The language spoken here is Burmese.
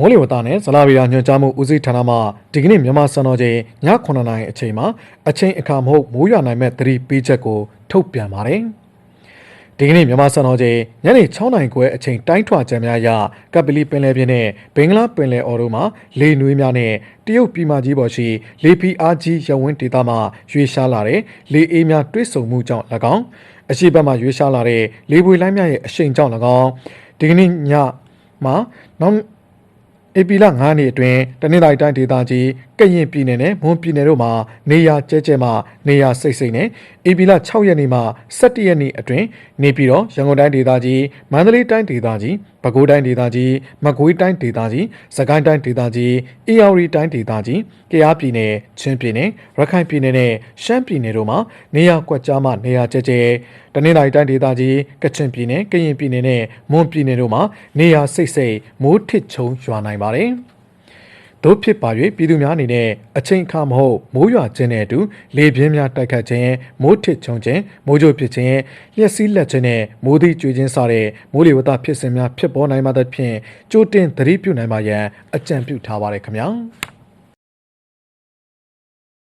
မိုးလေဝသနဲ့ဇလာဗီယာညွှန်ကြားမှုဦးစီးဌာနမှဒီကနေ့မြန်မာစံတော်ချိန်ည9:00နာရီအချိန်မှာအချိန်အခါမဟုတ်မိုးရွာနိုင်မဲ့သတိပေးချက်ကိုထုတ်ပြန်ပါတယ်။ဒီကနေ့မြန်မာစံတော်ချိန်ညနေ6:00နာရီခွဲအချိန်တိုင်းထွာကြံများအရကပလီပင်လယ်ပြင်နဲ့ဘင်္ဂလားပင်လယ်အော်တို့မှာလေနွေးများနဲ့တရုတ်ပြည်မကြီးပေါ်ရှိလေပီအားကြီးရဝင်းဒေသမှရွေရှားလာတဲ့လေအေးများတွိတ်ဆုံမှုကြောင့်၎င်းအရှိတ်ဘက်မှရွေရှားလာတဲ့လေပွေလိုင်းများရဲ့အရှိန်ကြောင့်၎င်းဒီကနေ့ညမှာနောက် ဧပြီလ9ရက်နေ့အတွင်းတနင်္လာရီတိုင်းဒေသကြီးကရင်ပြည်နယ်နဲ့မွန်ပြည်နယ်တို့မှာနေရာကျဲကျဲမှနေရာစိတ်စိတ်နဲ့ဧပြီလ6ရက်နေ့မှ17ရက်နေ့အတွင်းနေပြည်တော်ရန်ကုန်တိုင်းဒေသကြီးမန္တလေးတိုင်းဒေသကြီး ပဲခူးတိုင်းဒေသကြီးမကွေးတိုင်းဒေသကြီးစကိုင်းတိုင်းဒေသကြီးအေရဝတီတိုင်းဒေသကြီးကယားပြည်နယ်ချင်းပြည်နယ်ရခိုင်ပြည်နယ်နဲ့ရှမ်းပြည်နယ်တို့မှာနေရာကွက်ကြားမှနေရာကျဲကျဲတနင်္လာရီတိုင်းဒေသကြီးကချင်ပြည်နယ်ကရင်ပြည်နယ်နဲ့မွန်ပြည်နယ်တို့မှာနေရာစိတ်စိတ်မိုးထစ်ချုံရွာနိုင်ပါတယ်။ တို့ဖြစ်ပါ၍ပြည်သူများအနေနဲ့အချိန်အခါမဟုတ်မိုးရွာခြင်းနဲ့အတူလေပြင်းများတိုက်ခတ်ခြင်းမိုးထစ်ချုံခြင်းမိုးကြိုဖြစ်ခြင်းလျှက်စီးလက်ခြင်းနဲ့မိုးသီးကျွေခြင်းစတဲ့မိုးလေဝသဖြစ်စဉ်များဖြစ်ပေါ်နိုင်မှသဖြင့်ကြိုတင်သတိပြုနိုင်ပါရန်အကြံပြုထားပါရခင်ဗျာ။